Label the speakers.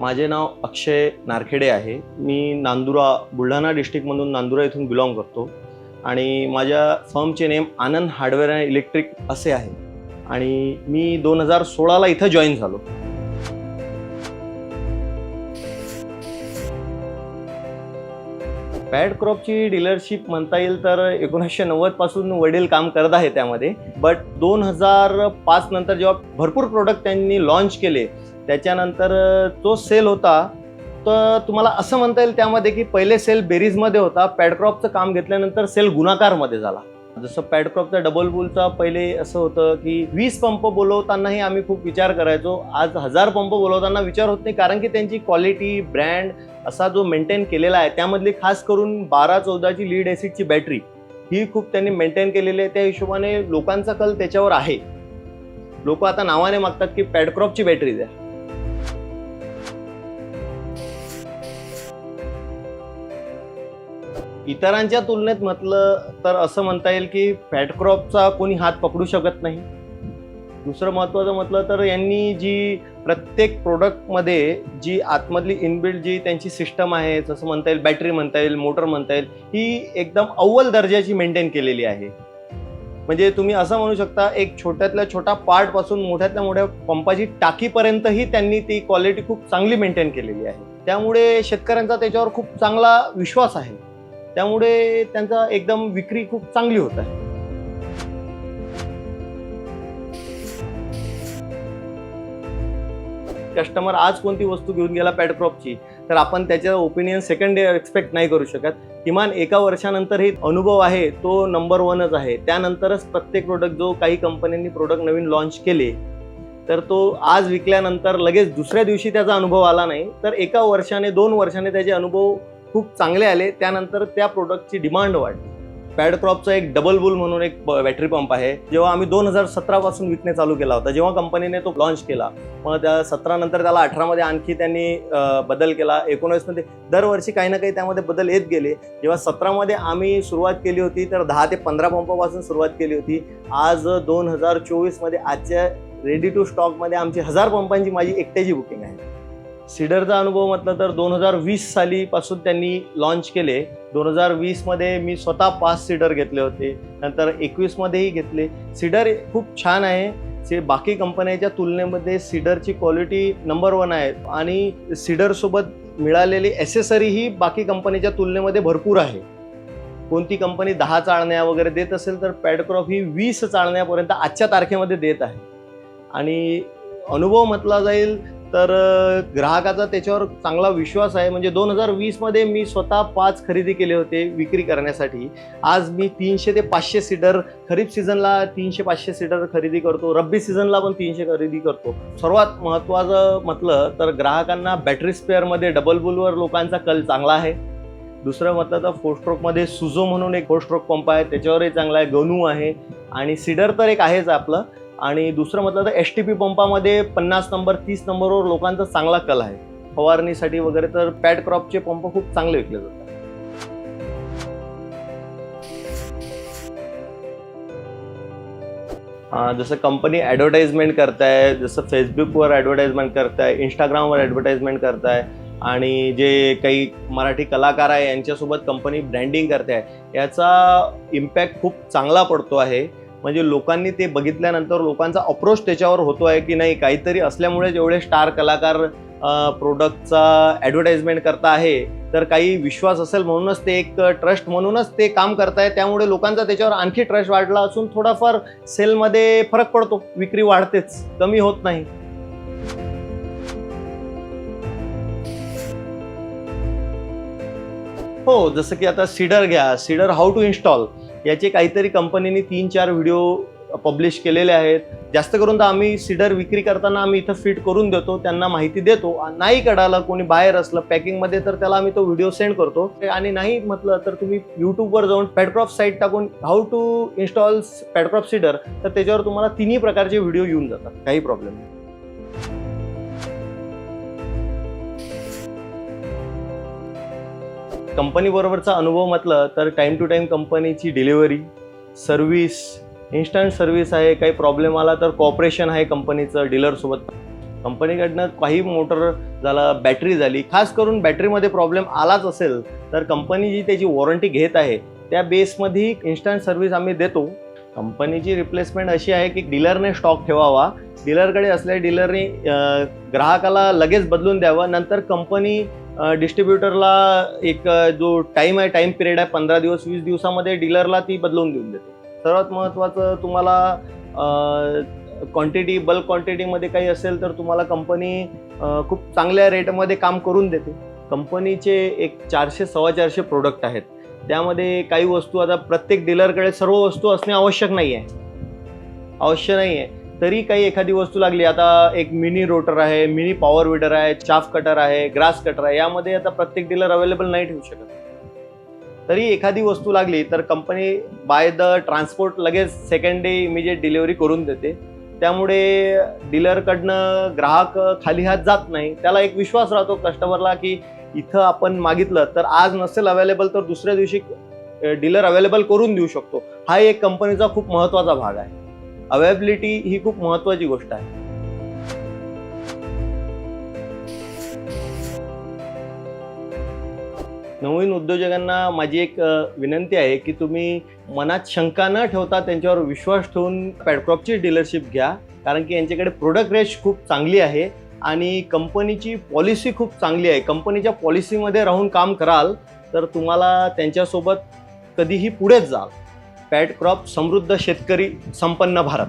Speaker 1: माझे नाव अक्षय नारखेडे आहे. मी नांदुरा बुलढाणा डिस्ट्रिक्टमधून नांदुरा इथून बिलॉंग करतो. आणि माझ्या फर्मचे name Anand hardware and electric असे आहे. आणि मी दोन हजार सोळाला इथं जॉईन झालो. पॅड क्रॉपची डीलरशिप म्हणता येईल तर एकोणीसशे नव्वदपासून वडील काम करत आहे त्यामध्ये. बट दोन हजार पाच नंतर जेव्हा भरपूर प्रोडक्ट त्यांनी लॉन्च केले त्याच्यानंतर तो सेल होता तर तुम्हाला असं म्हणता येईल त्यामध्ये की पहिले सेल बेरीजमध्ये होता पॅडक्रॉपचं काम घेतल्यानंतर सेल गुणाकारमध्ये झाला. जसं पॅडक्रॉपचा डबल बुलचा पहिले असं होतं की वीस पंप बोलवतानाही आम्ही खूप विचार करायचो. आज हजार पंप बोलवताना विचार होत नाही कारण की त्यांची क्वालिटी ब्रँड असा जो मेंटेन केलेला आहे त्यामधली खास करून बारा चौदाची लीड ॲसिडची बॅटरी ही खूप त्यांनी मेंटेन केलेली आहे. त्या हिशोबाने लोकांचा कल त्याच्यावर आहे. लोक आता नावाने मागतात की पॅडक्रॉपची बॅटरी द्या. इतरांच्या तुलनेत म्हटलं तर असं म्हणता येईल की फॅटक्रॉपचा कोणी हात पकडू शकत नाही. दुसरं महत्त्वाचं म्हटलं तर यांनी जी प्रत्येक प्रोडक्टमध्ये जी आतमधली इनबिल्ड जी त्यांची सिस्टम आहे जसं म्हणता येईल बॅटरी म्हणता येईल मोटर म्हणता येईल ही एकदम अव्वल दर्जाची मेंटेन केलेली आहे. म्हणजे तुम्ही असं म्हणू शकता एक छोट्यातल्या छोटा पार्टपासून मोठ्यातल्या मोठ्या पंपाची टाकीपर्यंतही त्यांनी ती क्वालिटी खूप चांगली मेंटेन केलेली आहे. त्यामुळे शेतकऱ्यांचा त्याच्यावर खूप चांगला विश्वास आहे. त्यामुळे त्यांचा एकदम विक्री खूप चांगली होत आहे. कस्टमर आज कोणती वस्तू घेऊन गेला पॅडक्रॉपची तर आपण त्याच्या ओपिनियन सेकंड डे एक्सपेक्ट नाही करू शकत. किमान एका वर्षानंतर हे अनुभव आहे तो नंबर वनच आहे. त्यानंतरच प्रत्येक प्रोडक्ट जो काही कंपन्यांनी प्रोडक्ट नवीन लॉन्च केले तर तो आज विकल्यानंतर लगेच दुसऱ्या दिवशी त्याचा अनुभव आला नाही. तर एका वर्षाने दोन वर्षाने त्याचे अनुभव खूप चांगले आले. त्यानंतर त्या प्रोडक्टची डिमांड वाढली. पॅडक्रॉपचा एक डबल बुल म्हणून एक बॅटरी पंप आहे. जेव्हा आम्ही दोन हजार सतरापासून विकणे चालू केला होता जेव्हा कंपनीने तो लॉन्च केला मग त्या सतरानंतर त्याला अठरामध्ये आणखी त्यांनी बदल केला. एकोणीसमध्ये दरवर्षी काही ना काही त्यामध्ये बदल येत गेले. जेव्हा सतरामध्ये आम्ही सुरुवात केली होती तर दहा ते पंधरा पंपापासून सुरुवात केली होती. आज दोन हजार चोवीसमध्ये आजच्या रेडी टू स्टॉकमध्ये आमची हजार पंपांची माझी एकट्याची बुकिंग आहे. सीडरचा अनुभव म्हटलं तर दोन हजार वीस सालीपासून त्यांनी लॉन्च केले. दोन हजार वीसमध्ये मी स्वतः पाच सीडर घेतले होते. नंतर एकवीसमध्येही घेतले. सीडर खूप छान आहे. से बाकी कंपन्यांच्या तुलनेमध्ये सीडरची क्वालिटी नंबर वन आहे. आणि सीडरसोबत मिळालेली ॲसेसरी ही बाकी कंपनीच्या तुलनेमध्ये भरपूर आहे. कोणती कंपनी दहा चाळण्या वगैरे देत असेल तर पॅडक्रॉप ही वीस चाळण्यापर्यंत आजच्या तारखेमध्ये देत आहे. आणि अनुभव म्हटला जाईल तर ग्राहकाचा त्याच्यावर चांगला विश्वास आहे. म्हणजे दोन हजार वीसमध्ये मी स्वतः पाच खरेदी केले होते विक्री करण्यासाठी. आज मी तीनशे ते पाचशे सीटर खरीप सीझनला तीनशे पाचशे सीटर खरेदी करतो. रब्बी सीझनला पण तीनशे खरेदी करतो. सर्वात महत्त्वाचं म्हटलं तर ग्राहकांना बॅटरी स्पेअरमध्ये डबल बुलवर लोकांचा कल चांगला आहे. दुसरं म्हटलं तर फोर स्ट्रोकमध्ये सुझो म्हणून एक फोर स्ट्रोक पंप आहे. त्याच्यावरही चांगला आहे. गनू आहे. आणि सीडर तर एक आहेच आपलं. आणि दुसरं म्हटलं तर एस टी पी पंपामध्ये पन्नास नंबर तीस नंबरवर लोकांचा चांगला कल आहे. फवारणीसाठी वगैरे तर पॅड क्रॉपचे पंप खूप चांगले विकले जातात. जसं कंपनी ॲडव्हर्टाइजमेंट करताय जसं फेसबुकवर ॲडव्हर्टाइजमेंट करताय इंस्टाग्रामवर ॲडव्हर्टाइजमेंट करताय आणि जे काही मराठी कलाकार आहे यांच्यासोबत कंपनी ब्रँडिंग करते आहे याचा इम्पॅक्ट खूप चांगला पडतो आहे. म्हणजे लोकांनी ते बघितल्यानंतर लोकांचा अप्रोच त्याच्यावर होतो आहे की नाही काहीतरी असल्यामुळे जेवढे स्टार कलाकार प्रोडक्टचा ॲडव्हर्टाइजमेंट करता आहे तर काही विश्वास असेल म्हणूनच ते एक ट्रस्ट म्हणूनच ते काम करताय. त्यामुळे लोकांचा त्याच्यावर आणखी ट्रस्ट वाढला असून थोडाफार सेलमध्ये फरक पडतो. विक्री वाढतेच कमी होत नाही. हो जसं की आता सीडर घ्या. सीडर हाऊ टू इन्स्टॉल याचे काहीतरी कंपनीने तीन चार व्हिडिओ पब्लिश केलेले आहेत. जास्त करून तर आम्ही सीडर विक्री करताना आम्ही इथं फिट करून देतो त्यांना माहिती देतो. नाही कळालं कोणी बाहेर असलं पॅकिंगमध्ये तर त्याला आम्ही तो व्हिडिओ सेंड करतो. आणि नाही म्हटलं तर तुम्ही यूट्यूबवर जाऊन पॅडक्रॉप साईट टाकून how to install Padcrop seeder तर त्याच्यावर तुम्हाला तिन्ही प्रकारचे व्हिडिओ येऊन जातात. काही प्रॉब्लेम नाही. कंपनीबरोबरचा अनुभव म्हटलं तर टाईम टू टाईम कंपनीची डिलिव्हरी सर्व्हिस इन्स्टंट सर्व्हिस आहे काही प्रॉब्लेम आला तर कॉपरेशन आहे कंपनीचं डीलरसोबत कंपनीकडनं काही मोटर झाला बॅटरी झाली खास करून बॅटरीमध्ये प्रॉब्लेम आलाच असेल तर कंपनी जी त्याची वॉरंटी घेत आहे त्या बेसमध्ये इन्स्टंट सर्व्हिस आम्ही देतो. कंपनीची रिप्लेसमेंट अशी आहे की डीलरने स्टॉक ठेवावा डीलरकडे असल्या डीलरने ग्राहकाला लगेच बदलून द्यावं नंतर कंपनी डिस्ट्रीब्युटरला एक जो टाईम आहे टाईम पिरियड आहे पंधरा दिवस वीस दिवसामध्ये डीलरला ती बदलून देऊन देते. सर्वात महत्त्वाचं तुम्हाला क्वांटिटी बल्क क्वांटिटीमध्ये काही असेल तर तुम्हाला कंपनी खूप चांगल्या रेटमध्ये काम करून देते. कंपनीचे एक चारशे सव्वा चारशे प्रोडक्ट आहेत. त्यामध्ये काही वस्तू आता प्रत्येक डीलरकडे सर्व वस्तू असणे आवश्यक नाही आहे अवश्य नाही आहे तरी काही एखादी वस्तू लागली. आता एक मिनी रोटर आहे मिनी पॉवर विडर आहे चाफ कटर आहे ग्रास कटर आहे. यामध्ये आता प्रत्येक डीलर अवेलेबल नाही ठेवू शकत. तरी एखादी वस्तू लागली तर कंपनी बाय द ट्रान्सपोर्ट लगेच सेकंड डे इमिजिएट डिलिव्हरी करून देते. त्यामुळे डीलरकडनं ग्राहक खाली हात जात नाही. त्याला एक विश्वास राहतो कस्टमरला की इथं आपण मागितलं तर आज नसेल अवेलेबल तर दुसऱ्या दिवशी डीलर अवेलेबल करून देऊ शकतो. हा एक कंपनीचा खूप महत्त्वाचा भाग आहे. अवेबिलिटी ही खूप महत्त्वाची गोष्ट आहे. नवीन उद्योजकांना माझी एक विनंती आहे की तुम्ही मनात शंका न ठेवता त्यांच्यावर विश्वास ठेवून पॅडक्रॉपची डीलरशिप घ्या. कारण की यांच्याकडे प्रोडक्ट रेंज खूप चांगली आहे आणि कंपनीची पॉलिसी खूप चांगली आहे. कंपनीच्या पॉलिसीमध्ये राहून काम कराल तर तुम्हाला त्यांच्यासोबत कधीही पुढेच जाल. पॅट क्रॉप समृद्ध शेतकरी संपन्न भारत.